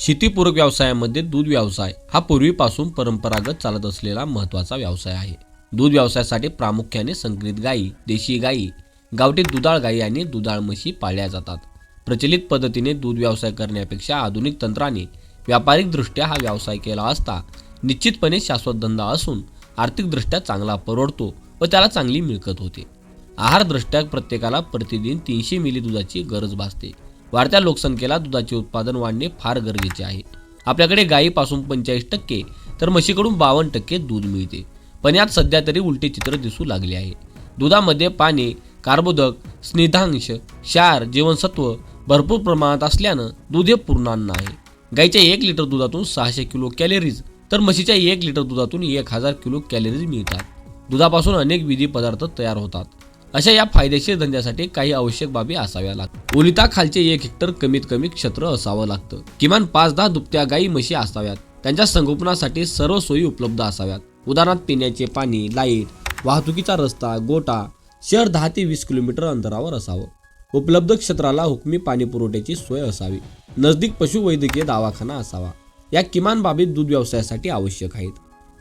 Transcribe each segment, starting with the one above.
शेतीपूरक व्यवसायामध्ये दूध व्यवसाय हा पूर्वीपासून परंपरागत चालत असलेला महत्त्वाचा व्यवसाय आहे. दूध व्यवसायासाठी प्रामुख्याने संकरित गायी देशी गायी गावठी दुधाळ गायी आणि दुधाळ म्हशी पाळल्या जातात. प्रचलित पद्धतीने दूध व्यवसाय करण्यापेक्षा आधुनिक तंत्राने व्यापारिकदृष्ट्या हा व्यवसाय केला असता निश्चितपणे शाश्वत धंदा असून आर्थिकदृष्ट्या चांगला परवडतो व त्याला चांगली मिळकत होते. आहारदृष्ट्या प्रत्येकाला प्रतिदिन तीनशे मिली दुधाची गरज भासते. वाढत्या लोकसंख्येला दुधाचे उत्पादन वाढणे फार गरजेचे आहे. आपल्याकडे गायीपासून पंचेचाळीस टक्के तर म्हशीकडून बावन्न टक्के दूध मिळते. पण यात सध्या तरी उलटे चित्र दिसू लागले आहे. दुधामध्ये पाणी कार्बोदक स्निधांश क्षार जीवनसत्व भरपूर प्रमाणात असल्यानं दूध हे पूर्णान्न आहे. गाईच्या एक लिटर दुधातून सहाशे किलो कॅलरीज तर म्हशीच्या एक लिटर दुधातून एक हजार किलो कॅलरीज मिळतात. दुधापासून अनेक विधी पदार्थ तयार होतात. अशा या फायदेशीर धंद्यासाठी काही आवश्यक बाबी असाव्या लागतात. ओलिता खालचे एक हेक्टर कमीत कमी क्षेत्र असावं लागतं. किमान पाच दहा दुभत्या गाई म्हशी असाव्यात. त्यांच्या संगोपनासाठी सर्व सोयी उपलब्ध असाव्यात. उदाहरणार्थ पिण्याचे पाणी लाइट वाहतुकीचा रस्ता गोटा शहर दहा ते वीस किलोमीटर अंतरावर असावं. उपलब्ध क्षेत्राला हुकमी पाणी पुरवठ्याची सोय असावी. नजदीक पशुवैद्यकीय दवाखाना असावा. या किमान बाबी दूध व्यवसायासाठी आवश्यक आहेत.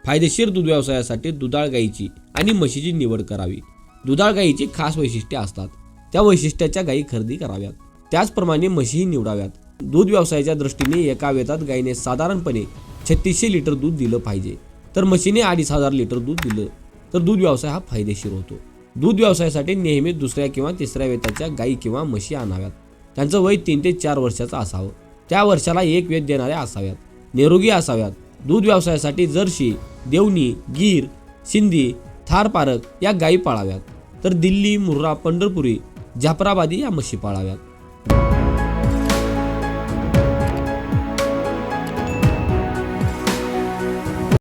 फायदेशीर दूध व्यवसायासाठी दुधाळ गायीची आणि म्हशीची निवड करावी. दुधाळ गायीची खास वैशिष्ट्ये असतात. त्या वैशिष्ट्याच्या गायी खरेदी कराव्यात. त्याचप्रमाणे म्हशीही निवडाव्यात. दूध व्यवसायाच्या दृष्टीने एका वेतात गायीने साधारणपणे छत्तीसशे लिटर दूध दिलं पाहिजे. तर म्हशीने अडीच हजार लिटर दूध दिलं तर दूध व्यवसाय हा फायदेशीर होतो. दूध व्यवसायासाठी नेहमी दुसऱ्या किंवा तिसऱ्या वेताच्या गायी किंवा म्हशी आणाव्यात. त्यांचं वय तीन ते चार वर्षाचं असावं. त्या वर्षाला एक वेद देणाऱ्या असाव्यात. निरोगी असाव्यात. दूध व्यवसायासाठी जर्शी देवणी गीर सिंधी थार पारक या गाई पाळाव्यात. तर दिल्ली मुर्रा पंढरपुरी जाफराबादी या म्हशी पाळाव्यात.